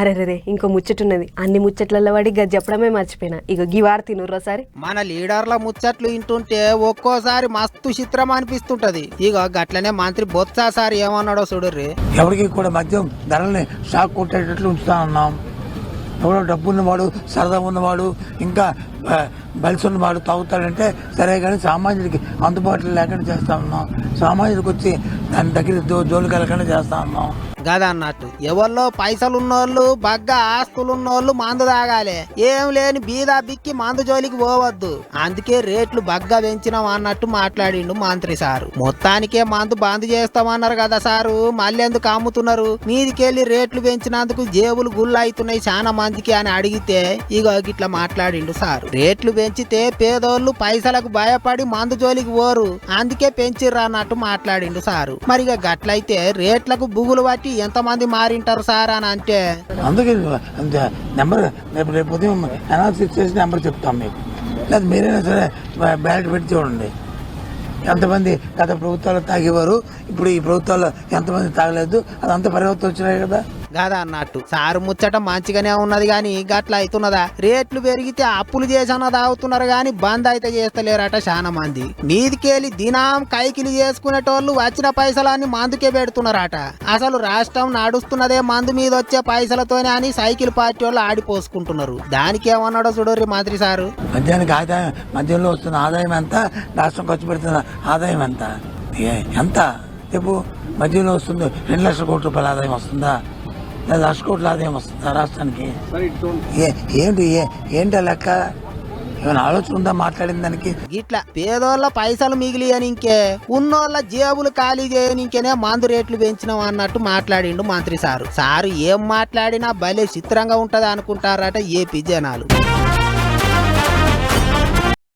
అరే రే ఇంకో ముచ్చటున్నది. అన్ని ముచ్చట్లలో పడి గది చెప్పడమే మర్చిపోయినా. ఇక గివార్ తినుర్రో సారి. మన లీడర్ల ముచ్చట్లు వింటుంటే ఒక్కోసారి మస్తు చిత్రం అనిపిస్తుంటది. ఇక గట్లనే మంత్రి బొత్స సార్ ఏమన్నాడో చూడుర్రి. ఎవరికి కూడా మద్యం ధరల్ని షాక్ కొట్టేటట్లు ఉంచుతా ఉన్నాం. ఎవడో డబ్బు ఉన్నవాడు సరదా ఉన్నవాడు ఇంకా బలిసి ఉన్నవాడు తాగుతాడంటే సరే కానీ సామాన్యుడికి అందుబాటులో లేకుండా చేస్తా ఉన్నాం. సామాన్యుడికి వచ్చి దాని దగ్గర జోలికి వెళ్ళకుండా చేస్తా ఉన్నాం. గదా అన్నట్టు. ఎవరిలో పైసలు ఉన్నోళ్ళు బగ్గా ఆస్తులు ఉన్నోళ్ళు మందు తాగాలి. ఏం లేని బీదా బిక్కి మందు జోలికి పోవద్దు. అందుకే రేట్లు బాగా పెంచినాం అన్నట్టు మాట్లాడిండు మంత్రి సారు. మొత్తానికే మందు బంద్ చేస్తామన్నారు కదా సారు. మళ్ళీ ఎందుకు అమ్ముతున్నారు? మీదికెళ్ళి రేట్లు పెంచినందుకు జేబులు గుళ్ళు అవుతున్నాయి చాలా మందికి అని అడిగితే ఇగో గిట్లా మాట్లాడిండు సారు. రేట్లు పెంచితే పేదోళ్ళు పైసలకు భయపడి మందు జోలికి పోరు. అందుకే పెంచిర్రు అన్నట్టు మాట్లాడిండు సారు. మరిగా గట్లయితే రేట్లకు బుగులు పట్టి ఎంతమంది మారింటారు సార్ అని అంటే? అందుకే నెంబర్ రేపు రేపు ఉదయం అనౌన్స్ చేసి నెంబర్ చెప్తాం మీకు. లేదు మీరైనా సరే బ్యాలెట్ పెట్టి చూడండి. ఎంతమంది గత ప్రభుత్వాలు తాగేవారు ఇప్పుడు ఈ ప్రభుత్వాల్లో ఎంతమంది తాగలేదు అదంతా పరివర్తన వచ్చినాయి కదా. కదా అన్నట్టు. సారు ముచ్చట మంచిగానే ఉన్నది కానీ గట్ల అవుతున్నదా రేట్లు పెరిగితే అప్పులు చేసన్న తాగుతున్నారు కానీ బంద్ అయితే చేస్తలేరట చాలా మంది మీదికెళ్ళి దినం కైకిలి చేసుకునేటోళ్ళు వచ్చిన పైసలన్నీ మందుకే పెడుతున్నారట. అసలు రాష్ట్రం నడుస్తున్నదే మందు మీద వచ్చే పైసలతోనే అని సైకిల్ పార్టీ వాళ్ళు ఆడిపోసుకుంటున్నారు. దానికి ఏమన్నాడో చూడర్రి మంత్రి సారు. మద్యానికి ఆదాయం మద్యంలో వస్తున్న ఆదాయం ఎంత? రాష్ట్రం ఖర్చు పెడుతున్న ఆదాయం ఎంత? ఎంత? రేపు మద్యంలో వస్తుంది రెండు లక్షల కోట్ల రూపాయల ఆదాయం వస్తుందా? లక్ష కోట్ల ఆదాయం వస్తుందా రాష్ట్రానికి. ఏ- ఏంటి ఏ- ఏంటి ఆ లెక్క? ఏమైనా ఆలోచన ఉందా మాట్లాడిన దానికి? ఇట్లా పేదోళ్ళ పైసలు మిగిలియని ఇంకే ఉన్నోళ్ళ జేబులు ఖాళీ చేయని ఇంకేనే మందు రేట్లు పెంచినాం అన్నట్టు మాట్లాడిండు మంత్రి సారు. సారు ఏం మాట్లాడినా భలే చిత్రంగా ఉంటది అనుకుంటారట ఏపీ జనాలు.